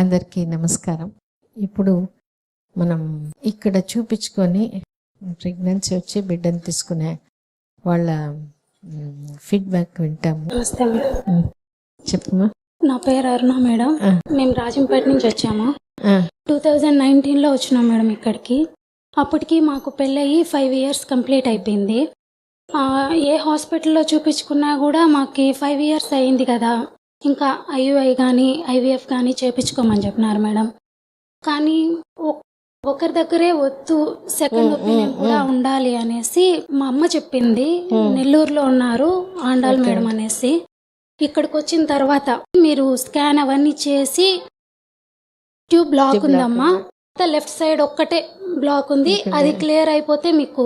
అందరికీ నమస్కారం. ఇప్పుడు మనం ఇక్కడ చూపించుకొని ప్రెగ్నెన్సీ వచ్చి బిడ్డను తీసుకునే వాళ్ళ ఫీడ్బ్యాక్ వింటాము. నమస్తే మేడం ఉమ్, చెప్పమ్మా. నా పేరు అరుణ మేడం. మేము రాజంపేట నుంచి వచ్చాము. టూ థౌజండ్ నైన్టీన్లో వచ్చినాం మేడం ఇక్కడికి. అప్పటికి మాకు పెళ్ళయి ఫైవ్ ఇయర్స్ కంప్లీట్ అయిపోయింది. ఏ హాస్పిటల్లో చూపించుకున్నా కూడా మాకు ఫైవ్ ఇయర్స్ అయింది కదా. ఇంకా ఐయుఐ కానీ ఐవీఎఫ్ కానీ చేపించుకోమని చెప్పినారు మేడం కానీ ఒక్- ఒకరి దగ్గరే వద్దు సెకండ్ ఒపీనియన్ కూడా. ఉండాలి అనేసి మా అమ్మ చెప్పింది. నెల్లూరులో ఉన్నారు ఆండాల్. మేడం అనేసి ఇక్కడికి వచ్చిన తర్వాత మీరు స్కాన్ అవన్నీ చేసి ట్యూబ్ బ్లాక్ ఉందమ్మా లెఫ్ట్ సైడ్ ఒక్కటే బ్లాక్ ఉంది. అది క్లియర్ అయిపోతే మీకు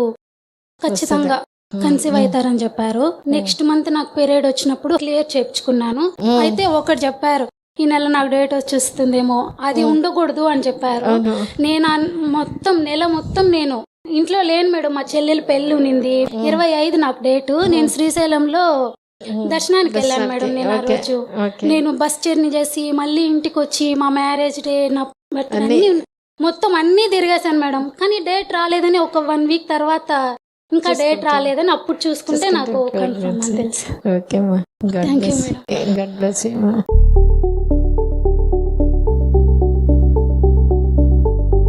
ఖచ్చితంగా కన్సీవ్ అవుతారని చెప్పారు. నెక్స్ట్ మంత్ నాకు పీరియడ్ వచ్చినప్పుడు క్లియర్ చేయించుకున్నాను. అయితే ఒకటి చెప్పారు ఈ నెల నాకు డేట్ వచ్చేస్తుందేమో అది ఉండకూడదు అని చెప్పారు. నేను మొత్తం నెల మొత్తం నేను ఇంట్లో లేను మేడం మా చెల్లెలు పెళ్ళి ఉన్నింది ఇరవై ఐదు నాకు డేటు. నేను శ్రీశైలంలో దర్శనానికి వెళ్ళాను మేడం నేను ఆ రోజు. నేను బస్ జర్నీ చేసి మళ్ళీ ఇంటికి వచ్చి మా మ్యారేజ్ డే నా మొత్తం అన్ని తిరిగేశాను మేడం. కానీ డేట్ రాలేదని ఒక వన్ వీక్ తర్వాత ఇంకా డేట్ రాలేదని అప్పుడు చూసుకుంటే నాకు కన్ఫర్మ్ అని. తెలుసు ఓకే అమ్మా గాడ్ బ్లెస్ గాడ్ బ్లెస్